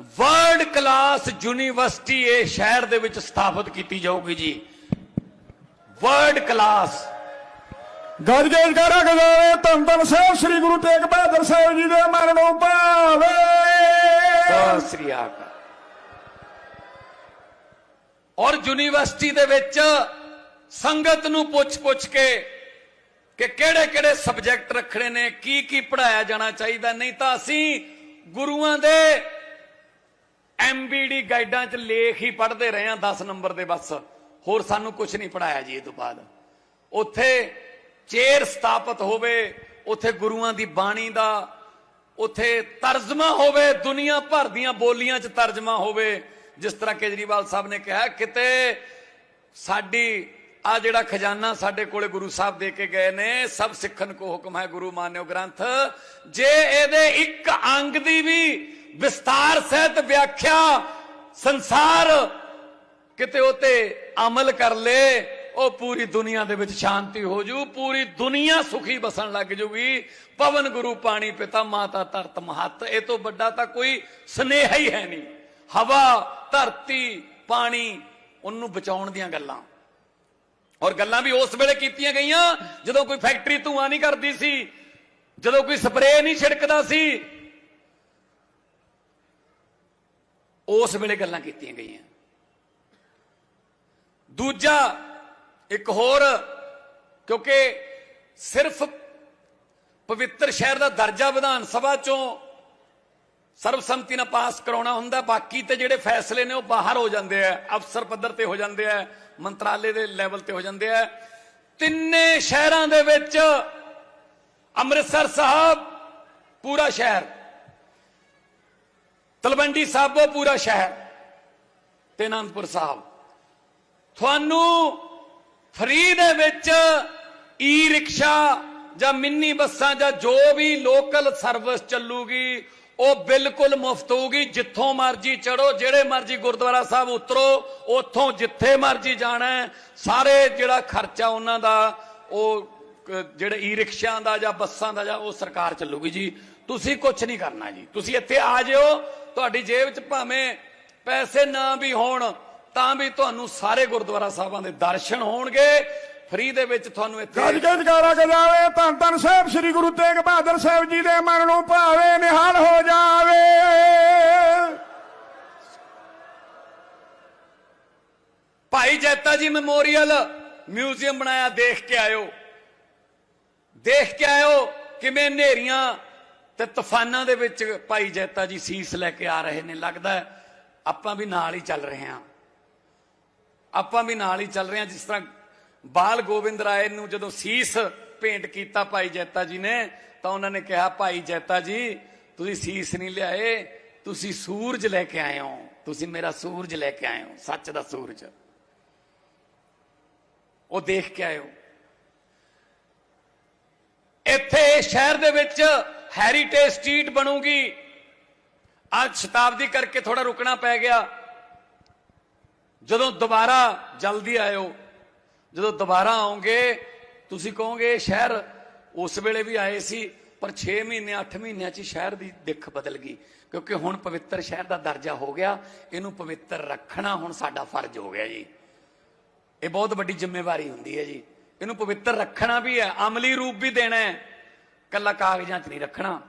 World class university ਇਹ ਸ਼ਹਿਰ ਦੇ ਵਿੱਚ ਸਥਾਪਿਤ ਕੀਤੀ ਜਾਊਗੀ ਜੀ। World class. ਗੱਜ ਗੱਜ ਕਰਾ ਗਜਾਵੇ ਧੰਨ ਧੰਨ ਸਾਹਿਬ ਸ੍ਰੀ ਗੁਰੂ ਤੇਗ ਬਹਾਦਰ ਸਾਹਿਬ ਜੀ ਦੇ ਮਨ ਨੂੰ ਭਾਵੇ। ਸਤਿ ਸ੍ਰੀ ਅਕਾਲ। ਔਰ ਯੂਨੀਵਰਸਿਟੀ ਦੇ ਵਿੱਚ ਸੰਗਤ ਨੂੰ ਪੁੱਛ-ਪੁੱਛ ਕੇ ਕਿ ਕਿਹੜੇ-ਕਿਹੜੇ ਸਬਜੈਕਟ ਰੱਖਣੇ ਨੇ ਕੀ ਕੀ ਪੜਾਇਆ ਜਾਣਾ ਚਾਹੀਦਾ ਨਹੀਂ ਤਾਂ ਅਸੀਂ ਗੁਰੂਆਂ ਦੇ ਐਮਬੀਡੀ ਗਾਈਡਾਂ 'ਚ ਲੇਖ ਹੀ ਪੜ੍ਹਦੇ ਰਹੇ ਹਾਂ 10 ਨੰਬਰ ਦੇ ਬਸ। ਹੋਰ ਸਾਨੂੰ ਕੁਝ ਨਹੀਂ ਪੜਾਇਆ ਜੀ ਇਹ ਤੋਂ ਬਾਅਦ। ਉੱਥੇ ਚੇਰ ਸਥਾਪਿਤ ਹੋਵੇ, ਉੱਥੇ ਗੁਰੂਆਂ ਦੀ ਬਾਣੀ ਦਾ, ਉੱਥੇ ਤਰਜਮਾ ਹੋਵੇ, ਦੁਨੀਆ ਭਰ ਦੀਆਂ ਬੋਲੀਆਂ 'ਚ ਤਰਜਮਾ ਹੋਵੇ, ਜਿਸ ਤਰ੍ਹਾਂ ਕੇਜਰੀਵਾਲ ਸਾਹਿਬ ਨੇ ਕਿਹਾ, ਕਿਤੇ ਸਾਡੀ ਆ ਜਿਹੜਾ ਖਜ਼ਾਨਾ ਸਾਡੇ ਕੋਲੇ ਗੁਰੂ ਸਾਹਿਬ ਦੇ ਕੇ ਗਏ ਨੇ, ਸਭ ਸਿੱਖਣ ਕੋ ਹੁਕਮ ਹੈ ਗੁਰੂ ਮਾਨਿਓ ਗ੍ਰੰਥ। ਜੇ ਇਹਦੇ ਇੱਕ ਅੰਗ ਦੀ ਵੀ ਵਿਸਤਾਰ ਸਹਿਤ ਵਿਆਖਿਆ ਸੰਸਾਰ ਕਿਤੇ ਉਤੇ ਅਮਲ ਕਰ ਲੇ, ਉਹ ਪੂਰੀ ਦੁਨੀਆ ਦੇ ਵਿੱਚ ਸ਼ਾਂਤੀ ਹੋ ਜੂ, ਪੂਰੀ ਦੁਨੀਆ ਸੁਖੀ ਬਸਣ ਲੱਗ ਜੂਗੀ। ਪਵਨ ਗੁਰੂ ਪਾਣੀ ਪਿਤਾ ਮਾਤਾ ਧਰਤ ਮਹੱਤ, ਇਹ ਤੋਂ ਵੱਡਾ ਤਾਂ ਕੋਈ ਸਨੇਹਾ ਹੀ ਹੈ ਨਹੀਂ। ਹਵਾ, ਧਰਤੀ, ਪਾਣੀ, ਉਹਨੂੰ ਬਚਾਉਣ ਦੀਆਂ ਗੱਲਾਂ। ਔਰ ਗੱਲਾਂ ਵੀ ਉਸ ਵੇਲੇ ਕੀਤੀਆਂ ਗਈਆਂ, ਜਦੋਂ ਕੋਈ ਫੈਕਟਰੀ ਧੂਆਂ ਨਹੀਂ ਕਰਦੀ ਸੀ, ਜਦੋਂ ਕੋਈ ਸਪਰੇਅ ਨਹੀਂ ਛਿੜਕਦਾ ਸੀ, ਉਸ ਵੇਲੇ ਗੱਲਾਂ ਕੀਤੀਆਂ ਗਈਆਂ। ਦੂਜਾ ਇੱਕ ਹੋਰ, ਕਿਉਂਕਿ ਸਿਰਫ ਪਵਿੱਤਰ ਸ਼ਹਿਰ ਦਾ ਦਰਜਾ ਵਿਧਾਨ ਸਭਾ ਚੋਂ ਸਰਬਸੰਮਤੀ ਨਾਲ ਪਾਸ ਕਰਾਉਣਾ ਹੁੰਦਾ, ਬਾਕੀ ਤੇ ਜਿਹੜੇ ਫੈਸਲੇ ਨੇ ਉਹ ਬਾਹਰ ਹੋ ਜਾਂਦੇ ਆ, ਅਫਸਰ ਪੱਧਰ ਤੇ ਹੋ ਜਾਂਦੇ ਆ, ਮੰਤਰਾਲੇ ਦੇ ਲੈਵਲ ਤੇ ਹੋ ਜਾਂਦੇ ਆ। ਤਿੰਨੇ ਸ਼ਹਿਰਾਂ ਦੇ ਵਿੱਚ ਅੰਮ੍ਰਿਤਸਰ ਸਾਹਿਬ, ਪੂਰਾ ਸ਼ਹਿਰ। ਤਲਵੰਡੀ ਸਾਬੋ ਪੂਰਾ ਸ਼ਹਿਰ। ਤੇ ਅਨੰਦਪੁਰ ਸਾਹਿਬ। ਤੁਹਾਨੂੰ ਫਰੀ ਦੇ ਵਿੱਚ ਈ ਰਿਕਸ਼ਾ ਜਾਂ ਮਿੰਨੀ ਬੱਸਾਂ ਜਾਂ ਜੋ ਵੀ ਲੋਕਲ ਸਰਵਿਸ ਚੱਲੂਗੀ ਉਹ ਬਿਲਕੁਲ ਮੁਫਤ ਹੋਊਗੀ, ਜਿੱਥੋਂ ਮਰਜ਼ੀ ਚੜੋ ਜਿਹੜੇ ਮਰਜ਼ੀ ਗੁਰਦੁਆਰਾ ਸਾਹਿਬ ਉਤਰੋ, ਉੱਥੋਂ ਜਿੱਥੇ ਮਰਜ਼ੀ ਜਾਣਾ ਸਾਰੇ ਜਿਹੜਾ ਖਰਚਾ ਉਹਨਾਂ ਦਾ, ਉਹ ਜਿਹੜੇ ਈ ਰਿਕਸ਼ਿਆਂ ਦਾ ਜਾਂ ਬੱਸਾਂ ਦਾ ਜਾਂ ਉਹ ਸਰਕਾਰ ਚੱਲੂਗੀ ਜੀ। ਤੁਸੀਂ ਕੁਝ ਨਹੀਂ ਕਰਨਾ ਜੀ। ਤੁਸੀਂ ਇੱਥੇ ਆ ਜਿਓ, ਤੁਹਾਡੀ ਜੇਬ 'ਚ ਭਾਵੇਂ ਪੈਸੇ ਨਾ ਵੀ ਹੋਣ, ਤਾਂ ਵੀ ਤੁਹਾਨੂੰ ਸਾਰੇ ਗੁਰਦੁਆਰਾ ਸਾਹਿਬਾਂ ਦੇ ਦਰਸ਼ਨ ਹੋਣਗੇ। ਫ੍ਰੀ ਦੇ ਵਿੱਚ ਤੁਹਾਨੂੰ ਇੱਥੇ ਗੱਜ ਕਰਾ ਗਜਾਵੇ ਧੰਨ ਧੰਨ ਸਾਹਿਬ ਸ੍ਰੀ ਗੁਰੂ ਤੇਗ ਬਹਾਦਰ ਸਾਹਿਬ ਜੀ ਦੇ ਮਨ ਨੂੰ ਭਾਵੇ ਨਿਹਾਲ ਹੋ ਜਾਵੇ। ਭਾਈ ਜੈਤਾ ਜੀ ਮੈਮੋਰੀਅਲ ਮਿਊਜ਼ੀਅਮ ਬਣਾਇਆ ਦੇਖ ਕੇ ਆਇਓ। ਦੇਖ ਕੇ ਆਇਓ ਕਿਵੇਂ ਹਨੇਰੀਆਂ ਤੇ ਤੂਫਾਨਾਂ ਦੇ ਵਿੱਚ ਭਾਈ ਜੈਤਾ ਜੀ ਸੀਸ ਲੈ ਕੇ ਆ ਰਹੇ ਨੇ। ਲੱਗਦਾ ਆਪਾਂ ਵੀ ਨਾਲ ਹੀ ਚੱਲ ਰਹੇ ਹਾਂ। ਆਪਾਂ ਵੀ ਨਾਲ ਹੀ ਚੱਲ ਰਹੇ ਹਾਂ ਜਿਸ ਤਰ੍ਹਾਂ ਬਾਲ ਗੋਬਿੰਦ ਰਾਏ ਨੂੰ ਜਦੋਂ ਸੀਸ ਭੇਂਟ ਕੀਤਾ ਭਾਈ ਜੈਤਾ ਜੀ ਨੇ, ਤਾਂ ਉਹਨਾਂ ਨੇ ਕਿਹਾ, ਭਾਈ ਜੈਤਾ ਜੀ, ਤੁਸੀਂ ਸੀਸ ਨਹੀਂ ਲਿਆਏ, ਤੁਸੀਂ ਸੂਰਜ ਲੈ ਕੇ ਆਏ ਹੋ। ਤੁਸੀਂ ਮੇਰਾ ਸੂਰਜ ਲੈ ਕੇ ਆਏ ਹੋ, ਸੱਚ ਦਾ ਸੂਰਜ। ਉਹ ਦੇਖ ਕੇ ਆਏ ਹੋ। ਇੱਥੇ ਸ਼ਹਿਰ ਦੇ ਵਿੱਚ ਹੈਰੀਟੇਜ ਸਟਰੀਟ ਬਣੂਗੀ। ਅੱਜ ਸ਼ਤਾਬਦੀ ਕਰਕੇ ਥੋੜਾ ਰੁਕਣਾ ਪੈ ਗਿਆ। ਜਦੋਂ ਦੁਬਾਰਾ ਜਲਦੀ ਆਇਓ ਜਦੋਂ ਦੁਬਾਰਾ ਆਉਂਗੇ, ਤੁਸੀਂ ਕਹੋਗੇ, ਸ਼ਹਿਰ ਉਸ ਵੇਲੇ ਵੀ ਆਏ ਸੀ, ਪਰ 6 ਮਹੀਨੇ 8 ਮਹੀਨਿਆਂ 'ਚ ਸ਼ਹਿਰ ਦੀ ਦਿੱਖ ਬਦਲ ਗਈ। ਕਿਉਂਕਿ ਹੁਣ ਪਵਿੱਤਰ ਸ਼ਹਿਰ ਦਾ ਦਰਜਾ ਹੋ ਗਿਆ, ਇਹਨੂੰ ਪਵਿੱਤਰ ਰੱਖਣਾ ਹੁਣ ਸਾਡਾ ਫਰਜ਼ ਹੋ ਗਿਆ ਜੀ। ਇਹ ਬਹੁਤ ਵੱਡੀ ਜ਼ਿੰਮੇਵਾਰੀ ਹੁੰਦੀ ਹੈ ਜੀ। ਇਹਨੂੰ ਪਵਿੱਤਰ ਰੱਖਣਾ ਵੀ ਹੈ, ਅਮਲੀ ਰੂਪ ਵੀ ਦੇਣਾ ਹੈ। ਕੱਲਾ ਕਾਗਜ਼ਾਂ 'ਚ ਨਹੀਂ ਰੱਖਣਾ।